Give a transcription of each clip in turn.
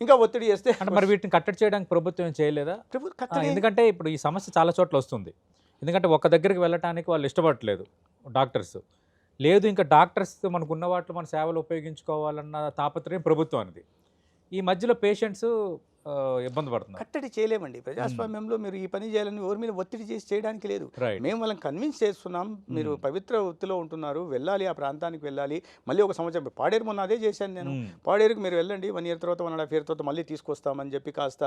ఇంకా ఒత్తిడి చేస్తే మరి వీటిని కట్టడి చేయడానికి ప్రభుత్వం ఏం చేయలేదా? ఎందుకంటే ఇప్పుడు ఈ సమస్య చాలా చోట్ల వస్తుంది. ఎందుకంటే ఒక దగ్గరికి వెళ్ళటానికి వాళ్ళు ఇష్టపడట్లేదు డాక్టర్స్. లేదు ఇంకా డాక్టర్స్ మనకు ఉన్న వాటిలో మన సేవలు ఉపయోగించుకోవాలన్న తాపత్రయం ప్రభుత్వానికి ఈ మధ్యలో పేషెంట్స్ ఇబ్బంది పడుతున్నారు. కట్టడి చేయలేమండి. ప్రజాస్వామ్యంలో మీరు ఈ పని చేయాలని ఎవరి మీద ఒత్తిడి చేసి చేయడానికి లేదు. మేము వాళ్ళని కన్విన్స్ చేస్తున్నాం. మీరు పవిత్ర వృత్తిలో ఉంటున్నారు. వెళ్ళాలి ఆ ప్రాంతానికి వెళ్ళాలి. మళ్ళీ ఒక సంవత్సరం పాడేరు మొన్న అదే చేశాను నేను. పాడేరుకు మీరు వెళ్ళండి. వన్ ఇయర్ తర్వాత వన్ అండ్ హాఫ్ ఇయర్ తర్వాత మళ్ళీ తీసుకొస్తామని చెప్పి కాస్త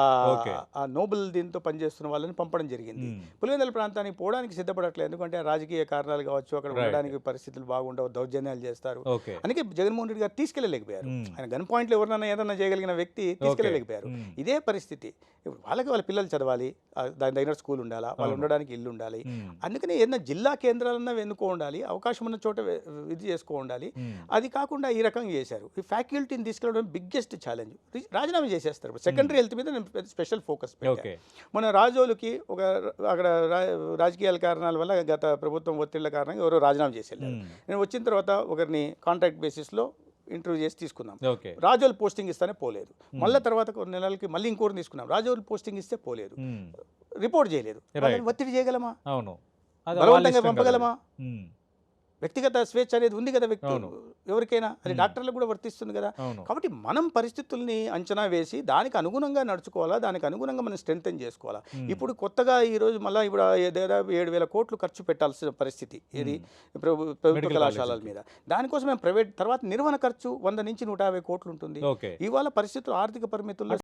ఆ నోబెల్ దీంతో పనిచేస్తున్న వాళ్ళని పంపడం జరిగింది. పులివెందుల ప్రాంతానికి పోవడానికి సిద్ధపడట్లేదు. ఎందుకంటే రాజకీయ కారణాలు కావచ్చు అక్కడ. ఉండడానికి పరిస్థితులు బాగుండవు దౌర్జన్యాలు చేస్తారు. అందుకే జగన్మోహన్ రెడ్డి గారు తీసుకెళ్ళలేకపోయారు. ఆయన గన్ పాయింట్లో ఎవరినైనా ఏదైనా చేయగలిగిన వ్యక్తి తీసుకెళ్ళలేకపోయారు. ఇదే పరిస్థితి. వాళ్ళకి వాళ్ళ పిల్లలు చదవాలి దాని దగ్గర స్కూల్ ఉండాలా వాళ్ళు. ఉండడానికి ఇల్లు ఉండాలి. అందుకని ఏదైనా జిల్లా కేంద్రాలన్నా వెన్నుకో ఉండాలి అవకాశం ఉన్న చోట ఇది చేసుకో ఉండాలి. అది కాకుండా ఈ రకంగా చేశారు. ఈ ఫ్యాకల్టీని తీసుకెళ్ళడం బిగ్గెస్ట్ ఛాలెంజ్. రాజీనామా చేసేస్తారు. సెకండరీ హెల్త్ మీద నేను స్పెషల్ ఫోకస్ ఓకే. మన రాజోలుకి ఒక అక్కడ రాజకీయాల కారణాల వల్ల గత ప్రభుత్వం ఒత్తిళ్ళ కారణంగా ఎవరో రాజీనామా చేసి నేను వచ్చిన తర్వాత ఒకరిని కాంట్రాక్ట్ బేసిస్లో ఇంటర్వ్యూ చేసి తీసుకున్నాం ఓకే. రాజోల్ పోస్టింగ్ ఇస్తేనే పోలేదు. మళ్ళీ తర్వాత కొన్ని నెలలకి మళ్ళీ ఇంకోరిని తీసుకున్నాం రాజోల్ పోస్టింగ్ ఇస్తే పోలేదు. రిపోర్ట్ చేయలేదు. ఒత్తిడి చేయగలమా? అవును. బలవంతంగా పంపగలమా. వ్యక్తిగత స్వేచ్ఛ అనేది ఉంది కదా వ్యక్తి. ఎవరికైనా. అది. డాక్టర్లకు కూడా వర్తిస్తుంది కదా. కాబట్టి మనం పరిస్థితుల్ని అంచనా వేసి దానికి అనుగుణంగా నడుచుకోవాలా దానికి అనుగుణంగా మనం స్ట్రెంగ్తన్ చేసుకోవాలా. ఇప్పుడు కొత్తగా ఈ రోజు మళ్ళీ ఇప్పుడు దాదాపు ఏడు వేల కోట్లు ఖర్చు పెట్టాల్సిన పరిస్థితి ఇది ప్రభు- ప్రభుత్వ కళాశాలల మీద. దానికోసం మేము ప్రైవేట్ తర్వాత నిర్వహణ ఖర్చు వంద నుంచి నూట యాభై కోట్లు ఉంటుంది. ఇవాళ పరిస్థితులు ఆర్థిక పరిమితుల్లో